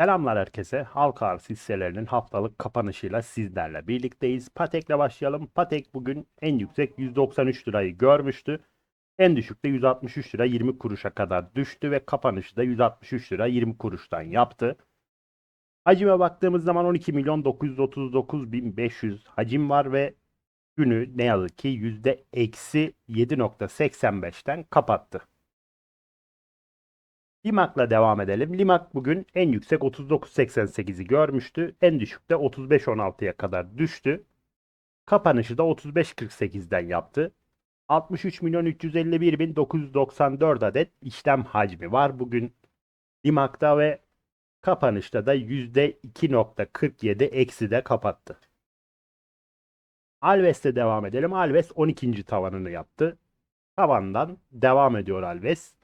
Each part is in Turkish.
Selamlar herkese. Halka arz hisselerinin haftalık kapanışıyla sizlerle birlikteyiz. Patek'le başlayalım. Patek bugün en yüksek 193 lirayı görmüştü. En düşükte 163 lira 20 kuruşa kadar düştü ve kapanışı da 163 lira 20 kuruştan yaptı. Hacime baktığımız zaman 12 milyon 939 bin 500 hacim var ve günü ne yazık ki yüzde eksi 7.85'ten kapattı. Limak'la devam edelim. Limak bugün en yüksek 39.88'i görmüştü. En düşük de 35.16'ya kadar düştü. Kapanışı da 35.48'den yaptı. 63 milyon 351 bin 994 adet işlem hacmi var bugün Limak'ta ve kapanışta da %2.47 eksi de kapattı. Alves'te devam edelim. Alves 12. tavanını yaptı. Tavandan devam ediyor Alves.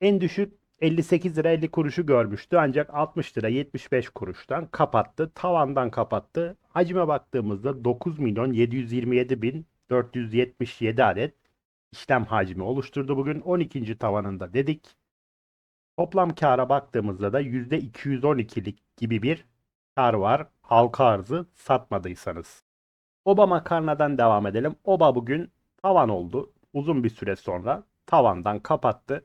En düşük 58 lira 50 kuruşu görmüştü ancak 60 lira 75 kuruştan kapattı. Tavandan kapattı. Hacime baktığımızda 9 milyon 727 bin 477 adet işlem hacmi oluşturdu bugün 12. tavanında dedik. Toplam kâra baktığımızda da %212'lik gibi bir kar var. Halka arzı satmadıysanız. Oba makarnadan devam edelim. Oba bugün tavan oldu. Uzun bir süre sonra tavandan kapattı.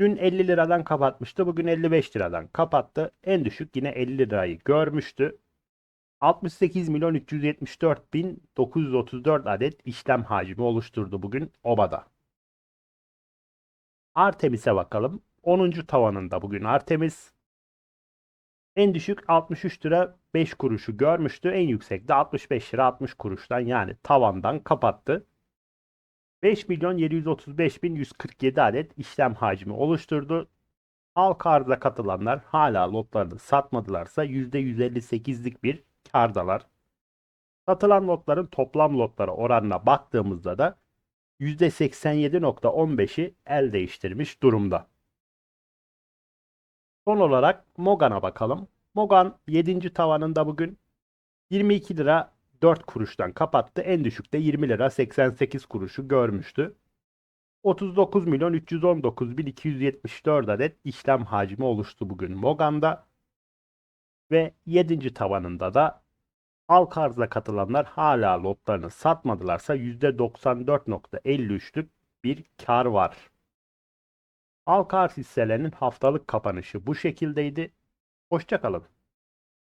Dün 50 liradan kapatmıştı. Bugün 55 liradan kapattı. En düşük yine 50 lirayı görmüştü. 68 milyon 374 bin 934 adet işlem hacmi oluşturdu bugün OBA'da. Artemis'e bakalım. 10. tavanında bugün Artemis. En düşük 63 lira 5 kuruşu görmüştü. En yüksek de 65 lira 60 kuruştan yani tavandan kapattı. 5 milyon 735 bin 147 adet işlem hacmi oluşturdu. Halka arza katılanlar hala lotlarını satmadılarsa %158'lik bir kardalar. Satılan lotların toplam lotlara oranına baktığımızda da %87.15'i el değiştirmiş durumda. Son olarak Mogan'a bakalım. Mogan 7. tavanında bugün 22 lira 4 kuruştan kapattı. En düşükte 20 lira 88 kuruşu görmüştü. 39 milyon 319 bin 274 adet işlem hacmi oluştu bugün Mogan'da. Ve 7. tavanında da halk arzla katılanlar hala lotlarını satmadılarsa %94.53'lük bir kar var. Halk arz hisselerinin haftalık kapanışı bu şekildeydi. Hoşçakalın.